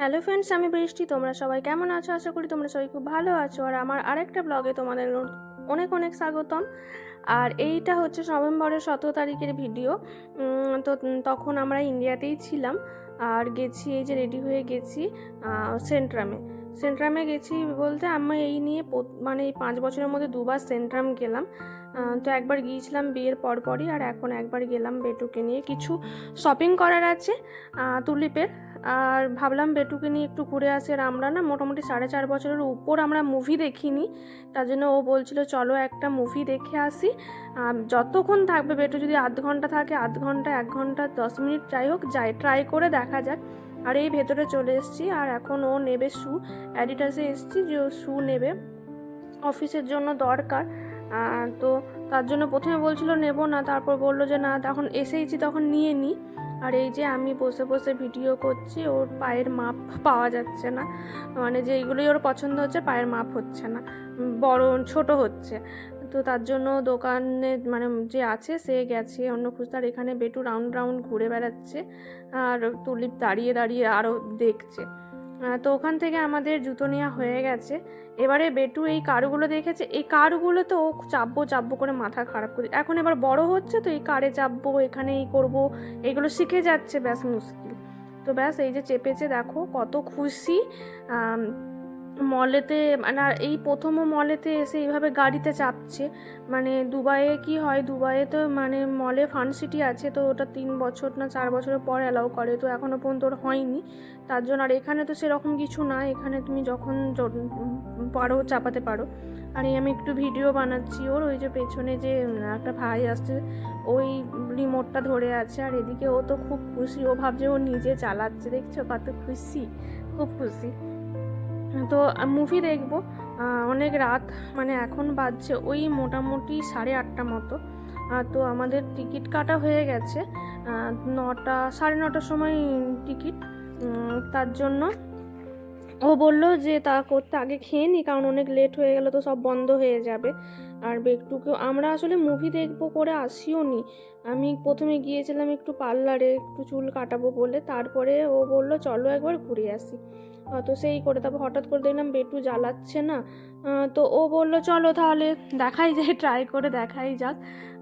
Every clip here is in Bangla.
হ্যালো ফ্রেন্ডস আমি বৃষ্টি। তোমরা সবাই কেমন আছো? আশা করি তোমরা সবাই খুব ভালো আছো। আর আমার আরেকটা ব্লগে তোমাদের অনেক অনেক স্বাগতম। আর এইটা হচ্ছে নভেম্বরের সতেরো তারিখের ভিডিও তো তখন আমরা ইন্ডিয়াতেই ছিলাম। আর গেছি, এই যে রেডি হয়ে গেছি সেন্ট্রামে সেন্ট্রামে গেছি বলতে আমি এই নিয়ে মানে এই পাঁচ বছরের মধ্যে দুবার সেন্ট্রাম গেলাম। তো একবার গিয়েছিলাম বিয়ের পরপরই আর এখন একবার গেলাম বেটুকে নিয়ে। কিছু শপিং করার আছে তুলিপের। আর ভাবলাম বেটুকে নিয়ে একটু ঘুরে আসি। আর আমরা না মোটামুটি সাড়ে চার বছরের উপর আমরা মুভি দেখিনি। তার জন্য ও বলছিল, চলো একটা মুভি দেখে আসি। যতক্ষণ থাকবে বেটু যদি আধ ঘণ্টা থাকে, আধ ঘণ্টা, এক ঘণ্টা, দশ মিনিট যাই হোক, যাই ট্রাই করে দেখা যাক। আর এই ভেতরে চলে এসেছি, আর এখন ও নেবে শু। অ্যাডিটাসে এসেছি যে ও শু নেবে। অফিসের জন্য দরকার। তো তার জন্য প্রথমে বলছিল নেব না, তারপর বলল যে না, তখন এসেইছি তখন নিয়ে নিই আর এই যে আমি বসে বসে ভিডিও করছি, ওর পায়ের মাপ পাওয়া যাচ্ছে না। মানে যে এইগুলোই ওর পছন্দ হচ্ছে, পায়ের মাপ হচ্ছে না। বড়, ছোট হচ্ছে। তো তার জন্য দোকানে মানে যে আছে সে গেছে, অন্য খুঁজতার এখানে বেটু রাউন্ড রাউন্ড ঘুরে বেড়াচ্ছে আর তুলিপ দাঁড়িয়ে দাঁড়িয়ে আরও দেখছে। তো ওখান থেকে আমাদের জুতো নেওয়া হয়ে গেছে। এবারে বেটু এই কারগুলো দেখেছে। এই কারগুলো তো ও চাপবো চাপবো করে মাথা খারাপ করে। এখন এবার বড় হচ্ছে তো এই কারে চাপবো এখানে এই করব, এগুলো শিখে যাচ্ছে, ব্যাস মুশকিল। তো ব্যাস এই যে চেপেছে, দেখো কত খুশি। মলেতে মানে আর এই প্রথম মলেতে এসে এইভাবে গাড়িতে চাপছে। মানে দুবাইয়ে কি হয়, দুবাইয়ে তো মানে মলে ফান সিটি আছে, তো ওটা তিন বছর না চার বছরের পর অ্যালাউ করে, তো এখনও পর্যন্ত ওর হয়নি। তার জন্য আর এখানে তো সেরকম কিছু না, এখানে তুমি যখন পারো চাপাতে পারো। আর এই আমি একটু ভিডিও বানাচ্ছি ওর, ওই যে পেছনে যে একটা ভাই আসছে, ওই রিমোটটা ধরে আছে, আর এদিকে ও তো খুব খুশি, ও ভাবছে ও নিজে চালাচ্ছে, দেখছ কত খুশি, খুব খুশি। তো মুভি দেখব। অনেক রাত মানে এখন বাজছে ওই মোটামুটি সাড়ে আটটা মতো। তো আমাদের টিকিট কাটা হয়ে গেছে। নটা, সাড়ে নটার সময় টিকিট। তার জন্য ও বলল যে তা করতে আগে খেয়ে নি, কারণ অনেক লেট হয়ে গেল তো সব বন্ধ হয়ে যাবে। আর একটুকেও আমরা আসলে মুভি দেখব করে আসিও নি। আমি প্রথমে গিয়েছিলাম একটু পার্লারে একটু চুল কাটাবো বলে, তারপরে ও বলল চলো একবার ঘুরে আসি। তো সেই করে তারপর হঠাৎ করে দেখলাম বেটু জ্বালাচ্ছে না। তো ও বলল চলো তাহলে দেখাই যায় ট্রাই করে দেখাই যাক।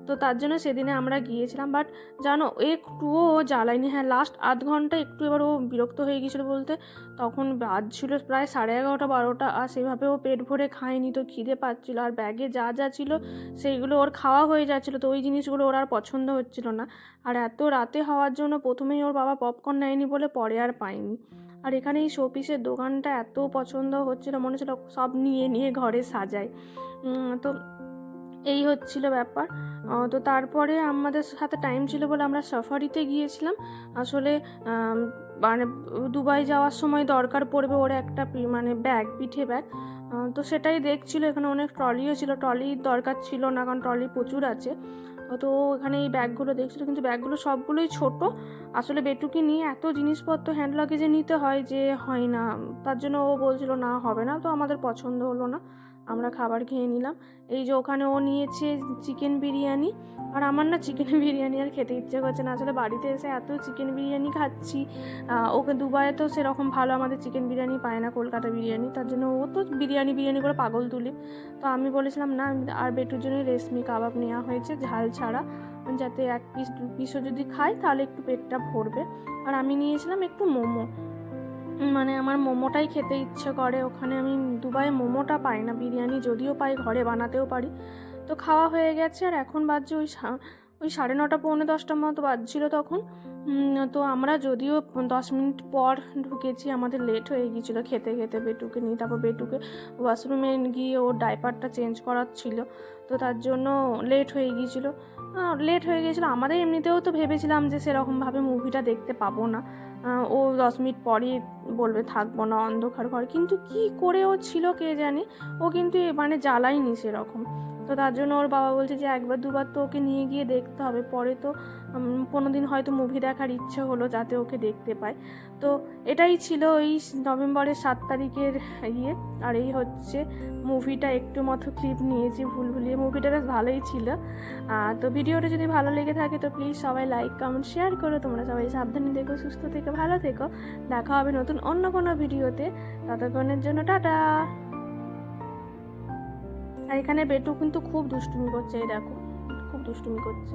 তো তার জন্য সেদিনে আমরা গিয়েছিলাম বাট জানো, একটুও ও জ্বালায়নি। হ্যাঁ লাস্ট আধ ঘণ্টা একটু এবার ও বিরক্ত হয়ে গিয়েছিল বলতে। তখন বাজছিল প্রায় সাড়ে এগারোটা, বারোটা, আর সেভাবে ও পেট ভরে খায়নি, তো খিদে পাচ্ছিল। আর ব্যাগে যা যা ছিল সেইগুলো ওর খাওয়া হয়ে যাচ্ছিল, তো ওই জিনিসগুলো ওর আর পছন্দ হচ্ছিল না। আর এত রাতে হওয়ার জন্য প্রথমেই ওর বাবা পপকর্ন নেয়নি বলে পরে আর পায়নি। আর এখানে এই শোপিসের দোকানটা এত পছন্দ হচ্ছিল, মনে হচ্ছিল সব নিয়ে নিয়ে ঘরে সাজায়। তো এই হচ্ছিল ব্যাপার। তো তারপরে আমাদের সাথে টাইম ছিল বলে আমরা সাফারিতে গিয়েছিলাম। আসলে মানে দুবাই যাওয়ার সময় দরকার পড়বে ওর একটা মানে ব্যাগ পিঠে ব্যাগ তো সেটাই দেখছিল, এখানে অনেক ট্রলিও ছিল। ট্রলির দরকার ছিল না, কারণ ট্রলি প্রচুর আছে। তো এখানে এই ব্যাগগুলো দেখছিল, কিন্তু ব্যাগগুলো সবগুলোই ছোট। আসলে বেটুকে নিয়ে এত জিনিসপত্র হ্যান্ড লাগেজে নিতে হয় যে হয় না। তার জন্য ও বলছিল, না, হবে না। তো আমাদের পছন্দ হলো না। আমরা খাবার খেয়ে নিলাম। এই যে ওখানে ও নিয়েছে চিকেন বিরিয়ানি। আর আমার না চিকেন বিরিয়ানি আর খেতে ইচ্ছে করছে না। আসলে বাড়িতে এসে এত চিকেন বিরিয়ানি খাচ্ছি। ওকে দুবাইয়ে তো সেরকম ভালো আমাদের চিকেন বিরিয়ানি পায় না, কলকাতা বিরিয়ানি। তার জন্য ও তো বিরিয়ানি বিরিয়ানি করে পাগল তুলি। তো আমি বলেছিলাম, না, আর বেটুর জন্য রেশমি কাবাব নেওয়া হয়েছে, ঝাল ছাড়া। যাতে এক পিস দু পিসও যদি খাই তাহলে একটু পেটটা ভরবে। আর আমি নিয়েছিলাম একটু মোমো। মানে আমার মোমোটাই খেতে ইচ্ছে করে। ওখানে আমি দুবাই মোমোটা পাই না, বিরিয়ানি যদিও পাই, ঘরে বানাতেও পারি। তো খাওয়া হয়ে গেছে আর এখন বাজছে ওই ওই সাড়ে নটা, পৌনে দশটার মতো বাজছিল তখন। তো আমরা যদিও দশ মিনিট পর ঢুকেছি, আমাদের লেট হয়ে গিয়েছিল খেতে খেতে বেটুকে নিয়ে। তারপর বেটুকে ওয়াশরুমে গিয়ে ওর ডাইপারটা চেঞ্জ করার ছিল, তো তার জন্য লেট হয়ে গিয়েছিল। লেট হয়ে গিয়েছিল। আমাদের এমনিতেও তো ভেবেছিলাম যে সেরকমভাবে মুভিটা দেখতে পাবো না। ও দশ মিনিট পরই বলবে, থাকব না, অন্ধকার ঘর। কিন্তু কি করে ও ছিল কে জানে, ও কিন্তু মানে জ্বালায়নি সেরকম। তো তার জন্য ওর বাবা বলছে যে একবার দুবার তো ওকে নিয়ে গিয়ে দেখতে হবে। পরে তো কোনো দিন হয়তো মুভি দেখার ইচ্ছে হলো যাতে ওকে দেখতে পায়। তো এটাই ছিল ওই নভেম্বরের সাত তারিখের ইয়ে। আর এই হচ্ছে মুভিটা একটু মতো ক্লিপ নিয়েছি ভুল ভুলিয়ে। মুভিটা বেশ ভালোই ছিল। তো ভিডিওটা যদি ভালো লেগে থাকে তো প্লিজ সবাই লাইক কমেন্ট শেয়ার করো। তোমরা সবাই সাবধানে দেখো সুস্থ থেকে, ভালো থেকো। দেখা হবে নতুন অন্য কোনো ভিডিওতে ততক্ষণের জন্য টাটা! আর এখানে বেটু কিন্তু খুব দুষ্টুমি করছে এই দেখো খুব দুষ্টুমি করছে।